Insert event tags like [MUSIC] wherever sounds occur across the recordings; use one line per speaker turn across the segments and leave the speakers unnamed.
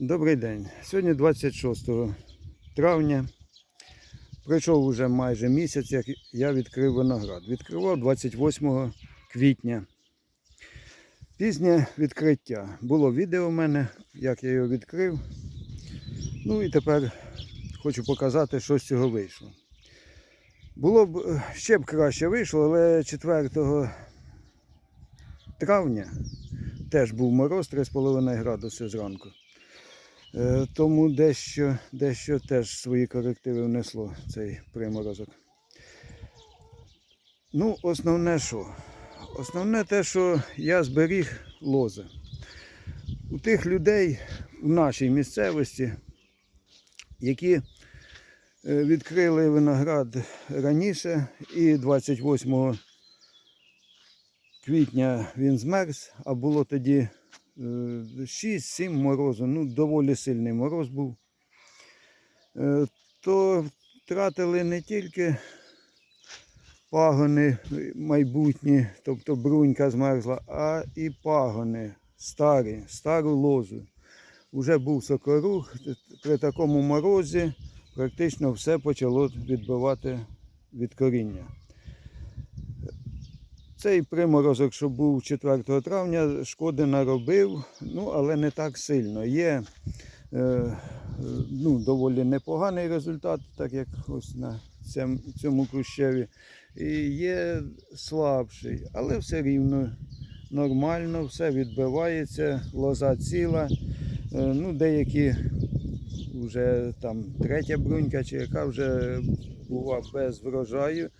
Добрий день. Сьогодні 26 травня. Пройшов уже майже місяць, як я відкрив виноград. Відкривав 28 квітня. Пізнє відкриття. Було відео в мене, як я його відкрив. Ну і тепер хочу показати, що з цього вийшло. Було б е, ще б краще вийшло, але 4 травня теж був мороз 3,5 градуси зранку. Е, Тому дещо, дещо теж свої корективи внесло цей приморозок. Ну, основне що? Основне те, що я зберіг лози. У тих людей в нашій місцевості, які е, відкрили виноград раніше, і 28 квітня він змерз, а було тоді 6-7 морозу, ну доволі сильний мороз був, Е, то втратили не тільки пагони майбутні, тобто брунька змерзла, а і пагони старі, стару лозу. Уже був сокорух, при такому морозі практично все почало відбивати від коріння. Цей приморозок, що був 4 травня, шкоди наробив, ну, але не так сильно. Є е, ну, доволі непоганий результат, так як ось на цьому, цьому кущеві. І є слабший, але все рівно нормально, все відбивається, лоза ціла. Е, ну, деякі вже там третя брунька, чи яка вже була без врожаю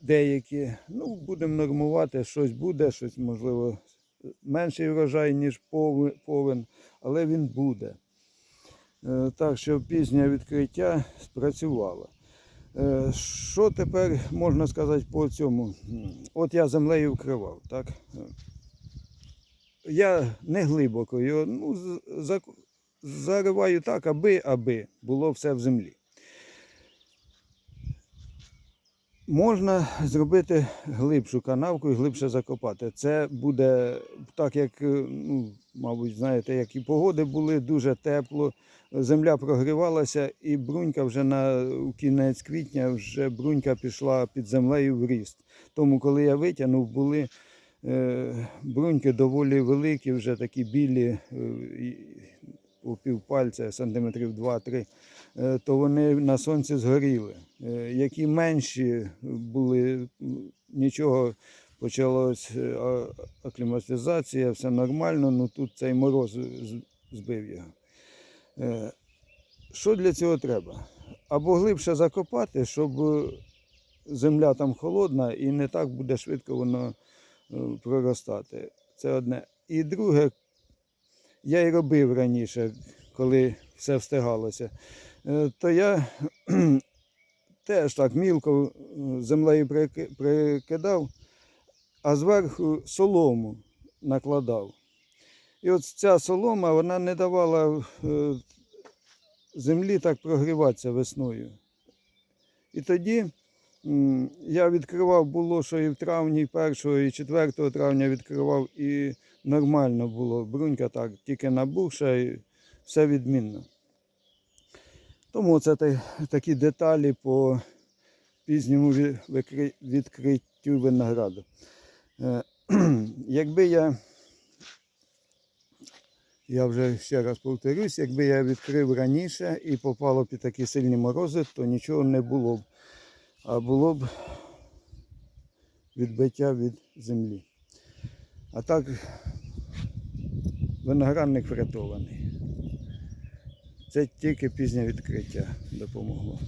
деякі. Ну, будемо нормувати, щось буде, щось можливо менший врожай, ніж повен, але він буде. Е, Так що пізнє відкриття спрацювало. Е, Що тепер можна сказати по цьому? От я землею вкривав, так? Е, Я не глибоко його ну, зариваю так, аби, аби було все в землі. Можна зробити глибшу канавку і глибше закопати. Це буде так, як, е, ну, мабуть, знаєте, як і погоди були, дуже тепло. Земля прогрівалася, і брунька вже на кінець квітня вже брунька пішла під землею в ріст. Тому, коли я витягнув, були е, бруньки доволі великі, вже такі білі, е, по півпальця, сантиметрів 2-3, е, то вони на сонці згоріли. Е, Які менші були, нічого почалась е, акліматизація, все нормально, ну тут цей мороз збив його. Що для цього треба? Або глибше закопати, щоб земля там холодна і не так буде швидко воно проростати. Це одне. І друге, я і робив раніше, коли все встигалося, Е, то я [CLEARS THROAT] теж так мілко е, землею прикидав, а зверху солому накладав. І от ця солома вона не давала е, землі так прогріватися весною. І тоді я відкривав, було, що і в травні, і 1 і 4 травня відкривав, і нормально було. Брунька так, тільки набухша, і все відмінно. Тому це такі деталі по пізньому відкриттю винограду. Е, [CLEARS THROAT] Якби я, я вже ще раз повторюсь, якби я відкрив раніше і попало під такі сильні морози, то нічого не було б. А було б відбиття від землі. А так виноградник врятований. Це тільки пізнє відкриття допомогло.